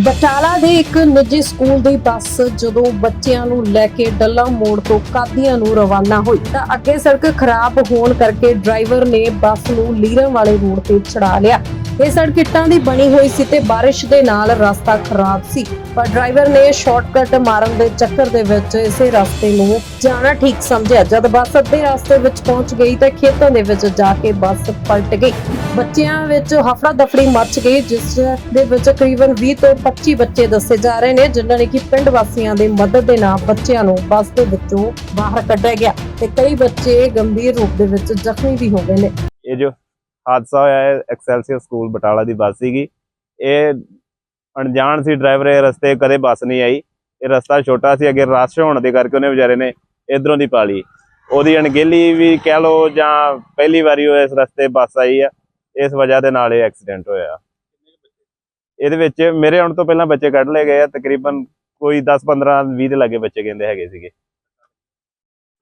ਬਟਾਲਾ ਦੇ ਇੱਕ ਨਿੱਜੀ ਸਕੂਲ ਦੀ ਬੱਸ ਜਦੋਂ ਬੱਚਿਆਂ ਨੂੰ ਲੈ ਕੇ ਡੱਲਾ ਮੋੜ ਤੋਂ ਕਾਦੀਆਂ ਨੂੰ ਰਵਾਨਾ ਹੋਈ, ਤਾਂ ਅੱਗੇ ਸੜਕ ਖਰਾਬ ਹੋਣ ਕਰਕੇ ਡਰਾਈਵਰ ਨੇ ਬੱਸ ਨੂੰ ਲੀਰਾਂ ਵਾਲੇ ਰੋਡ ਤੇ ਚੜਾ ਲਿਆ। ਇਹ ਸੜਕ ਇੱਟਾਂ ਦੀ ਬਣੀ ਹੋਈ ਸੀ ਤੇ ਬਾਰਿਸ਼ ਦੇ ਨਾਲ ਰਸਤਾ ਖਰਾਬ ਸੀ। ਪਰ ਡਰਾਈਵਰ ਨੇ ਸ਼ਾਰਟਕਟ ਮਾਰਨ ਦੇ ਚੱਕਰ ਦੇ ਵਿੱਚ ਇਸੇ ਰਸਤੇ ਨੂੰ ਜਾਣਾ ਠੀਕ ਸਮਝਿਆ। ਜਦ ਬੱਸ ਅੱਧੇ ਰਸਤੇ ਵਿੱਚ ਪਹੁੰਚ ਗਈ ਤਾਂ ਖੇਤਾਂ ਦੇ ਵਿੱਚ ਜਾ ਕੇ ਬੱਸ ਪਲਟ ਗਈ। ਬੱਚਿਆਂ ਵਿੱਚ ਹਫੜਾ ਦਫੜੀ ਮਚ ਗਈ, ਜਿਸ ਦੇ ਵਿੱਚ ਤਕਰੀਬਨ 20 ਤੋਂ 25 ਬੱਚੇ ਦੱਸੇ ਜਾ ਰਹੇ ਨੇ, ਜਿਨ੍ਹਾਂ ਨੇ ਕਿ ਪਿੰਡ ਵਾਸੀਆਂ ਦੇ ਮਦਦ ਦੇ ਨਾਲ ਬੱਚਿਆਂ ਨੂੰ ਬੱਸ ਦੇ ਵਿੱਚੋਂ ਬਾਹਰ ਕੱਢਿਆ ਗਿਆ ਤੇ ਕਈ ਬੱਚੇ ਗੰਭੀਰ ਰੂਪ ਦੇ ਵਿੱਚ ਜ਼ਖਮੀ ਵੀ ਹੋ ਗਏ ਨੇ। ਹਾਦਸਾ ਹੋਇਆ ਹੈ ਐਕਸੈਲਸੀਅਰ ਸਕੂਲ ਬਟਾਲਾ ਦੀ ਬੱਸ ਸੀਗੀ। ਇਹ ਅਣਜਾਣ ਸੀ ਡਰਾਈਵਰ ਇਹ ਰਸਤੇ ਕਦੇ ਬੱਸ ਨਹੀਂ ਆਈ। ਇਹ ਰਸਤਾ ਛੋਟਾ ਸੀ, ਅੱਗੇ ਰਸ਼ ਹੋਣ ਦੇ ਕਰਕੇ ਉਹਨੇ ਵਿਚਾਰੇ ਨੇ ਇਧਰੋਂ ਦੀ ਪਾ ਲਈ। ਉਹਦੀ ਅਣਗਹਿਲੀ ਵੀ ਕਹਿ ਲਓ ਜਾਂ ਪਹਿਲੀ ਵਾਰੀ ਉਹ ਇਸ ਰਸਤੇ ਬੱਸ ਆਈ ਆ, ਇਸ ਵਜ੍ਹਾ ਦੇ ਨਾਲ ਇਹ ਐਕਸੀਡੈਂਟ ਹੋਇਆ। ਇਹਦੇ ਵਿੱਚ ਮੇਰੇ ਆਉਣ ਤੋਂ ਪਹਿਲਾਂ ਬੱਚੇ ਕੱਢ ਲਏ ਗਏ ਆ, ਤਕਰੀਬਨ ਕੋਈ 10 15 20 ਦੇ ਲਾਗੇ ਬੱਚੇ ਕਹਿੰਦੇ ਹੈਗੇ ਸੀਗੇ।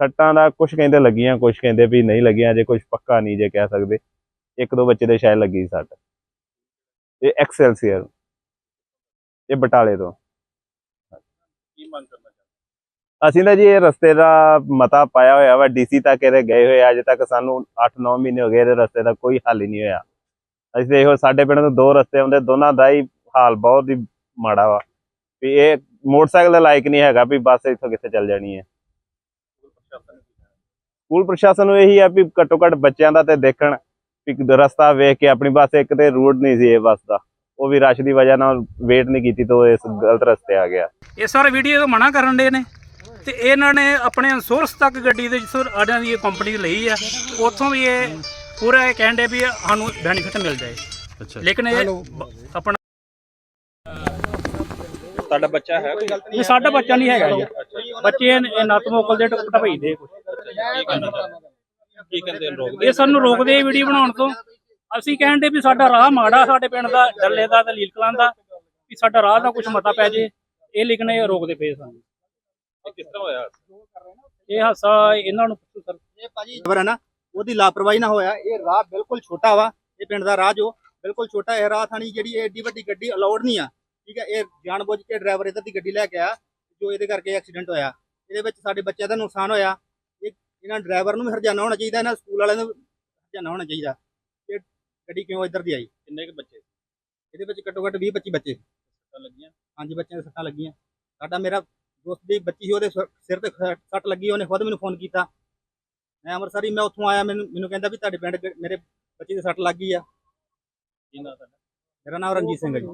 ਸੱਟਾਂ ਦਾ ਕੁਝ ਕਹਿੰਦੇ ਲੱਗੀਆਂ ਕੁਝ ਕਹਿੰਦੇ ਵੀ ਨਹੀਂ ਲੱਗੀਆਂ ਜੇ ਕੁਝ ਪੱਕਾ ਨਹੀਂ ਜੇ ਕਹਿ ਸਕਦੇ। ਇੱਕ ਦੋ ਬੱਚੇ ਦੇ ਸ਼ਾਇਦ ਲੱਗੀ ਸੱਟ। ਇਹ ਐਕਸੈਲਸੀਅਰ ਇਹ ਬਟਾਲੇ ਤੋਂ। ਕੀ ਮੰਗ ਕਰਨਾ ਚਾਹੁੰਦੇ ਅਸੀਂ ਤਾਂ ਜੀ ਇਹ ਰਸਤੇ ਦਾ ਮਤਾ ਪਾਇਆ ਹੋਇਆ ਵਾ। ਡੀਸੀ ਤੱਕ ਇਹਦੇ ਗਏ ਹੋਏ ਅਜੇ ਤੱਕ ਸਾਨੂੰ 8-9 ਮਹੀਨੇ ਹੋ ਗਏ ਇਹਦੇ ਰਸਤੇ ਦਾ ਕੋਈ ਹੱਲ ਹੀ ਨਹੀਂ ਹੋਇਆ। ਅਸੀਂ ਦੇਖੋ ਸਾਡੇ ਪਿੰਡ ਤੋਂ ਦੋ ਰਸਤੇ ਆਉਂਦੇ। ਦੋਨਾਂ ਦਾ ਹੀ ਹਾਲ ਬਹੁਤ ਹੀ ਮਾੜਾ ਵਾ। ਵੀ ਇਹ ਮੋਟਰਸਾਈਕਲ ਦੇ ਲਾਇਕ ਨਹੀਂ ਹੈਗਾ ਵੀ ਬੱਸ ਇੱਥੋਂ ਕਿੱਥੇ ਚੱਲ ਜਾਣੀ ਹੈ? ਸਕੂਲ ਪ੍ਰਸ਼ਾਸਨ ਨੂੰ ਇਹੀ ਆ ਵੀ ਘੱਟੋ ਘੱਟ ਬੱਚਿਆਂ ਦਾ ਤੇ ਦੇਖਣ ਰਸਤਾ ਵੇਖ ਕੇ ਆਪਣੀ ਬੱਸ ਇੱਕ ਤੇ ਰੂਟ ਨਹੀਂ ਸੀ ਇਹ ਬੱਸ ਦਾ। ਉਹ ਵੀ ਰਸ਼ ਦੀ ਵਜ੍ਹਾ ਨਾਲ ਵੇਟ ਨਹੀਂ ਕੀਤੀ ਤੋਂ ਇਸ ਗਲਤ ਰਸਤੇ ਆ ਗਿਆ। ਇਹ ਸਾਰੇ ਵੀਡੀਓ ਤੋਂ ਮਨਾ ਕਰਨ ਦੇ ਨੇ ਤੇ ਇਹਨਾਂ ਨੇ ਆਪਣੇ ਸੋਰਸ ਤੱਕ ਗੱਡੀ ਦੇ ਜਿੱਥੋਂ ਆੜਿਆਂ ਦੀ ਇਹ ਕੰਪਨੀ ਲਈ ਆ ਉੱਥੋਂ ਵੀ ਇਹ ਪੂਰਾ ਇਹ ਕਹਿੰਦੇ ਵੀ ਸਾਨੂੰ ਬੈਨੀਫਿਟ ਮਿਲ ਜਾਏ। ਅੱਛਾ। ਲੇਕਿਨ ਇਹ ਆਪਣਾ ਤੁਹਾਡਾ ਬੱਚਾ ਹੈ ਕੋਈ? ਗਲਤੀ ਇਹ ਸਾਡਾ ਬੱਚਾ ਨਹੀਂ ਹੈਗਾ ਜੀ। ਬੱਚੇ ਇਹ ਇਹ ਨੱਤ ਮੋਕਲ ਦੇ ਭਈਦੇ ਕੀ ਕਹਿੰਦੇ ਰੋਕ ਇਹ ਸਾਨੂੰ ਰੋਕਦੇ ਵੀਡੀਓ ਬਣਾਉਣ ਤੋਂ। ਅਸੀਂ ਕਹਿੰਦੇ ਵੀ ਸਾਡਾ ਰਾਹ ਮਾੜਾ ਸਾਡੇ ਪਿੰਡ ਦਾ ਡੱਲੇ ਦਾ ਤੇ ਲੀਲਕਲਾਂ ਦਾ ਵੀ ਸਾਡਾ ਰਾਹ ਦਾ ਕੁਝ ਮਤਾ ਪੈ ਜੇ। ਇਹ ਲਿਖਣੇ ਰੋਕਦੇ ਪਏ ਸਾਨੂੰ। ਇਹ ਕਿਸ ਤਰ੍ਹਾਂ ਹੋਇਆ? ਇਹ ਹਾਸਾ ਇਹਨਾਂ ਨੂੰ ਪੁੱਛੋ ਸਰ। ਇਹ ਭਾਜੀ ਖਬਰ ਹੈ ਨਾ ਉਹਦੀ ਲਾਪਰਵਾਹੀ ਨਾ ਹੋਇਆ। ਇਹ ਰਾਹ ਬਿਲਕੁਲ ਛੋਟਾ ਵਾ। ਇਹ ਪਿੰਡ ਦਾ ਰਾਹ ਜੋ ਬਿਲਕੁਲ ਛੋਟਾ। ਇਹ ਰਾਹ ਥਾਣੀ ਜਿਹੜੀ ਇਹ ਏਡੀ ਵੱਡੀ ਗੱਡੀ ਅਲਾਉਡ ਨਹੀਂ ਆ। ਠੀਕ ਹੈ ਇਹ ਜਾਣਬੁੱਝ ਕੇ ਡਰਾਈਵਰ ਇੱਧਰ ਦੀ ਗੱਡੀ ਲੈ ਕੇ ਆਇਆ ਜੋ ਇਹਦੇ ਕਰਕੇ ਐਕਸੀਡੈਂਟ ਹੋਇਆ। ਇਹਦੇ ਵਿੱਚ ਸਾਡੇ ਬੱਚਿਆਂ ਦਾ ਨੁਕਸਾਨ ਹੋਇਆ। ਇਹਨਾਂ ਡਰਾਈਵਰ ਨੂੰ ਵੀ ਹਰਜਾਨਾ ਹੋਣਾ ਚਾਹੀਦਾ ਇਹਨਾਂ ਸਕੂਲ ਵਾਲਿਆਂ ਨੂੰ ਹਰਜਾਨਾ ਹੋਣਾ ਚਾਹੀਦਾ। ਇਹ ਗੱਡੀ ਕਿਉਂ ਇੱਧਰ ਦੀ ਆਈ? ਕਿੰਨੇ ਕੁ ਬੱਚੇ? ਇਹਦੇ ਵਿੱਚ ਘੱਟੋ ਘੱਟ 20 25 ਬੱਚੇ। ਸੱਟਾਂ ਲੱਗੀਆਂ? ਹਾਂਜੀ ਬੱਚਿਆਂ ਦੇ ਸੱਟਾਂ ਲੱਗੀਆਂ। ਸਾਡਾ ਮੇਰਾ ਦੋਸਤ ਦੀ ਬੱਚੀ ਸੀ ਉਹਦੇ ਸਿਰ ਤੇ ਸੱਟ ਲੱਗੀ ਉਹਨੇ ਖੁਦ ਮੈਨੂੰ ਫੋਨ ਕੀਤਾ। ਮੈਂ ਅੰਮ੍ਰਿਤਸਰ ਮੈਂ ਉੱਥੋਂ ਆਇਆ ਮੈਨੂੰ ਮੈਨੂੰ ਕਹਿੰਦਾ ਵੀ ਤੁਹਾਡੇ ਪਿੰਡ ਮੇਰੇ ਬੱਚੇ ਦੇ ਸੱਟ ਲੱਗ ਗਈ ਆ। ਕੀ ਮੇਰਾ ਨਾਮ ਰਣਜੀਤ ਸਿੰਘ ਹੈ ਜੀ।